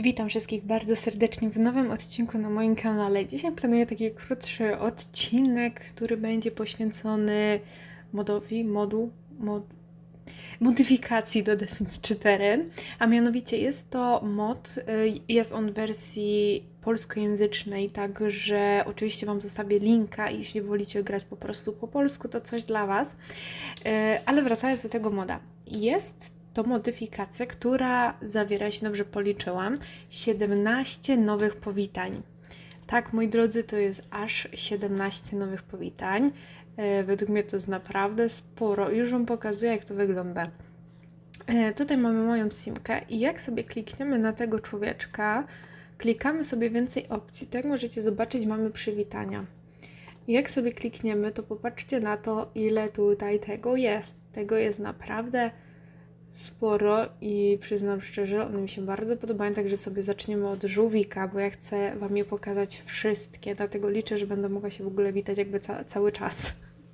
Witam wszystkich bardzo serdecznie w nowym odcinku na moim kanale. Dzisiaj planuję taki krótszy odcinek, który będzie poświęcony modowi, modu, mod, modyfikacji do The Sims 4. A mianowicie jest to mod, y, jest on w wersji polskojęzycznej, także oczywiście Wam zostawię linka, jeśli wolicie grać po prostu po polsku, to coś dla Was. Y, Ale wracając do tego moda. Jest to modyfikacja, która zawiera, jeśli dobrze policzyłam, 17 nowych powitań. Tak, moi drodzy, to jest aż 17 nowych powitań. E, Według mnie to jest naprawdę sporo. Już Wam pokazuję, jak to wygląda. E, Tutaj mamy moją simkę i jak sobie klikniemy na tego człowieczka, klikamy sobie więcej opcji. Tak możecie zobaczyć, mamy przywitania. I Jak sobie klikniemy, to popatrzcie na to, ile tutaj tego jest. Tego jest naprawdę sporo i przyznam szczerze, one mi się bardzo podobają, także sobie zaczniemy od żółwika, bo ja chcę Wam je pokazać wszystkie, dlatego liczę, że będę mogła się w ogóle witać jakby ca cały czas.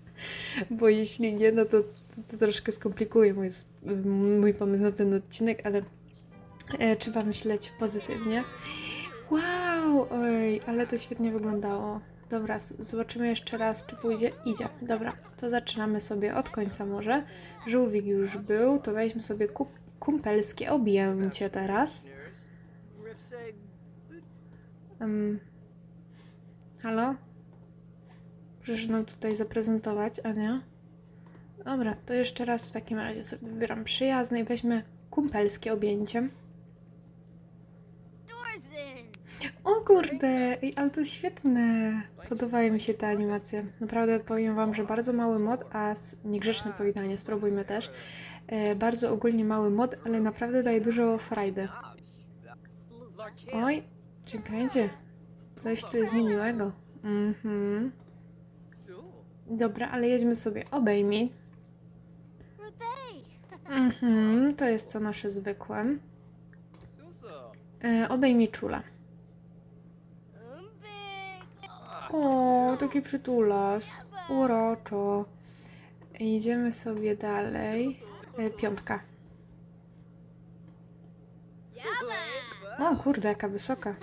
Bo jeśli nie, no to, to, to troszkę skomplikuje mój, mój pomysł na ten odcinek, ale e, trzeba myśleć pozytywnie. Wow, oj, ale to świetnie wyglądało. Dobra, zobaczymy jeszcze raz, czy pójdzie. Idzie. Dobra, to zaczynamy sobie od końca może. Żółwik już był, to weźmy sobie kumpelskie objęcie teraz. Um, halo? Proszę nam tutaj zaprezentować, Ania. Dobra, to jeszcze raz w takim razie sobie wybieram przyjazne i weźmy kumpelskie objęcie. O kurde, ej, ale to świetne. Podobają mi się te animacje. Naprawdę powiem Wam, że bardzo mały mod, a niegrzeczne powitanie, spróbujmy też. E, bardzo ogólnie mały mod, ale naprawdę daje dużo frajdy. Oj, czekajcie. Coś tu jest niemiłego. Mhm. Dobra, ale jedźmy sobie obejmij. Mhm, to jest to nasze zwykłe. E, obejmij czula. O, taki przytulas. Uroczo. Idziemy sobie dalej. E, piątka. O kurde, jaka wysoka.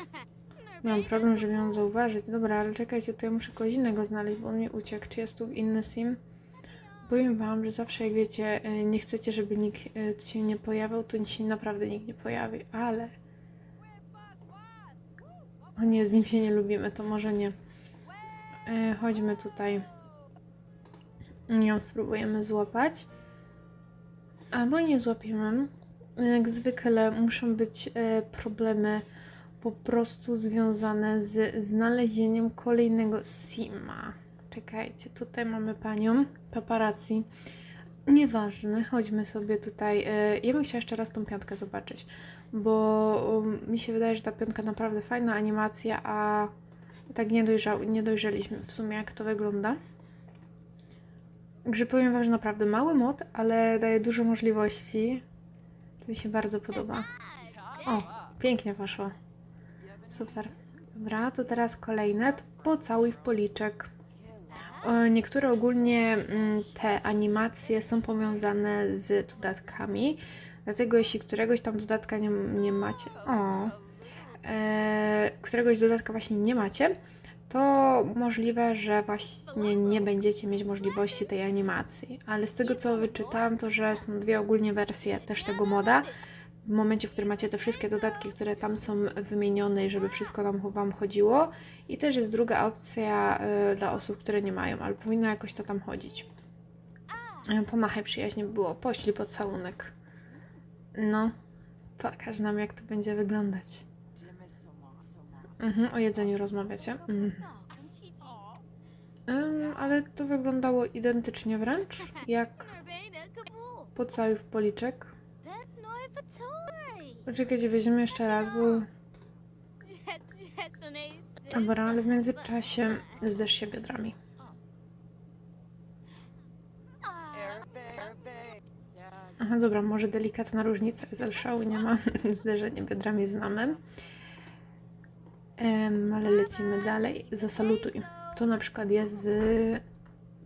Mam problem, żeby ją zauważyć. Dobra, ale czekajcie, to ja muszę kogoś innego znaleźć, bo on mi uciekł. Czy jest tu inny sim? Powiem wam, że zawsze jak wiecie, e, nie chcecie, żeby nikt e, się nie pojawiał, to się naprawdę nikt nie pojawi, ale... O nie, z nim się nie lubimy, to może nie. E, chodźmy tutaj. Ją spróbujemy złapać. Albo nie złapiemy. Jak zwykle muszą być e, problemy po prostu związane z znalezieniem kolejnego sima. Czekajcie, tutaj mamy panią paparazzi. Nieważne, chodźmy sobie tutaj. e, Ja bym chciała jeszcze raz tą piątkę zobaczyć, bo um, mi się wydaje, że ta piątka naprawdę fajna animacja, a tak nie, dojrzał, nie dojrzeliśmy w sumie, jak to wygląda. Także powiem Wam, że naprawdę mały mod, ale daje dużo możliwości. To mi się bardzo podoba. O, pięknie poszło. Super. Dobra, to teraz kolejne. To pocałuj w policzek. Niektóre ogólnie mm, te animacje są powiązane z dodatkami, dlatego jeśli któregoś tam dodatka nie, nie macie, o, e, któregoś dodatka właśnie nie macie, to możliwe, że właśnie nie będziecie mieć możliwości tej animacji. Ale z tego co wyczytałam, to że są dwie ogólnie wersje też tego moda. W momencie, w którym macie te wszystkie dodatki, które tam są wymienione żeby wszystko tam Wam chodziło. I też jest druga opcja y, dla osób, które nie mają, ale powinno jakoś to tam chodzić. Y, Pomachaj przyjaźnie by było, poślij pocałunek. No, pokaż nam jak to będzie wyglądać. Mhm, o jedzeniu rozmawiacie. Mhm. Ym, ale to wyglądało identycznie wręcz, jak pocałuj w policzek. Poczekajcie, weźmiemy jeszcze raz, bo... Dobra, ale w międzyczasie zderz się biodrami. Aha, dobra, może delikatna różnica jest, ale szału nie ma. Zderzenie biodrami znamy. Ale lecimy dalej. Zasalutuj. To na przykład jest z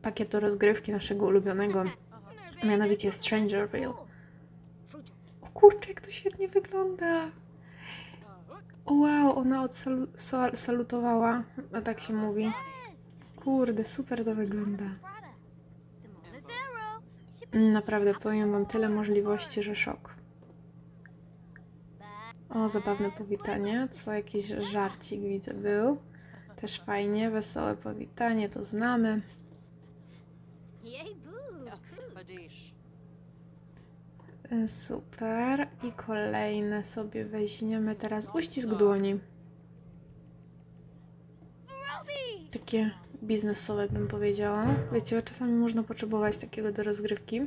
pakietu rozgrywki naszego ulubionego, mianowicie Strangerville. O kurczę, jak to świetnie wygląda! Wow, ona odsalutowała, a tak się mówi. Kurde, super to wygląda. Naprawdę, powiem wam tyle możliwości, że szok. O, zabawne powitanie, co jakiś żarcik widzę był. Też fajnie, wesołe powitanie, to znamy. Yay, boo! Padish. Y, Super. I kolejne sobie weźmiemy teraz uścisk dłoni. Takie biznesowe bym powiedziała. Wiecie, czasami można potrzebować takiego do rozgrywki.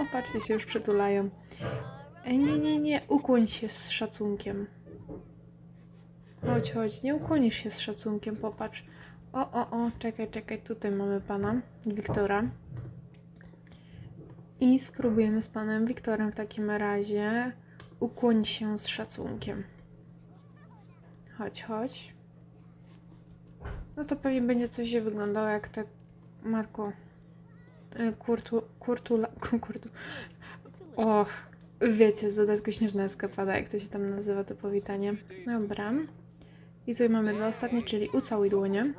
O, patrzcie, się już przytulają. Nie, nie, nie, ukłoń się z szacunkiem. Chodź, chodź, nie ukłonisz się z szacunkiem, popatrz. O, o, o, czekaj, czekaj, tutaj mamy pana Wiktora. I spróbujemy z panem Wiktorem w takim razie ukłoń się z szacunkiem. Chodź, chodź. No to pewnie będzie coś wyglądało jak te matko. y, Kurtu, kurtula, kurtu. Och, wiecie, z dodatku śnieżna eskapada, jak to się tam nazywa to powitanie. Dobra. I tutaj mamy dwa ostatnie, czyli ucałuj dłonie.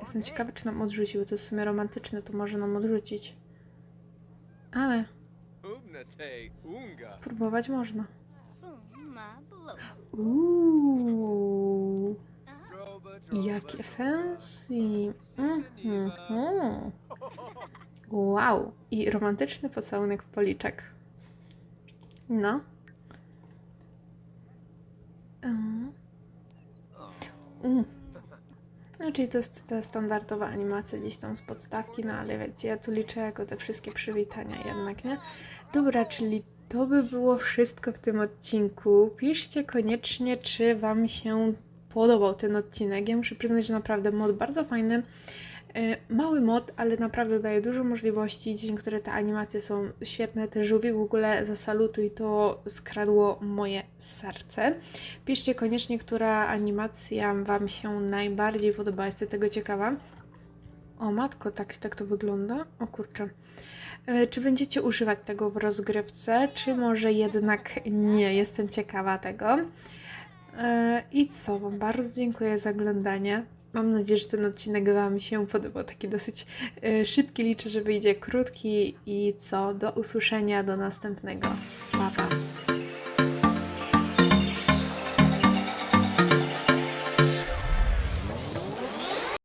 Jestem ciekawa, czy nam odrzucił, bo to jest w sumie romantyczne, to może nam odrzucić. Ale próbować można. Uuu, jakie fancy. Mhm. Wow, i romantyczny pocałunek w policzek. No. Mm. No, czyli to jest ta standardowa animacja gdzieś tam z podstawki, no ale wiecie, ja tu liczę jako te wszystkie przywitania jednak, nie? Dobra, czyli to by było wszystko w tym odcinku. Piszcie koniecznie, czy Wam się podobał ten odcinek. Ja muszę przyznać, że naprawdę mod bardzo fajny. E, Mały mod, ale naprawdę daje dużo możliwości. Niektóre te animacje są świetne. Ten żółwik w ogóle zasalutuj to skradło moje serce. Piszcie koniecznie, która animacja Wam się najbardziej podoba. Jestem tego ciekawa. O matko, tak, tak to wygląda? O kurczę. E, Czy będziecie używać tego w rozgrywce, czy może jednak nie? Jestem ciekawa tego. E, I co? Wam bardzo dziękuję za oglądanie. Mam nadzieję, że ten odcinek Wam się podobał. Taki dosyć e, szybki. Liczę, że wyjdzie krótki. I co? Do usłyszenia, do następnego. Pa, pa.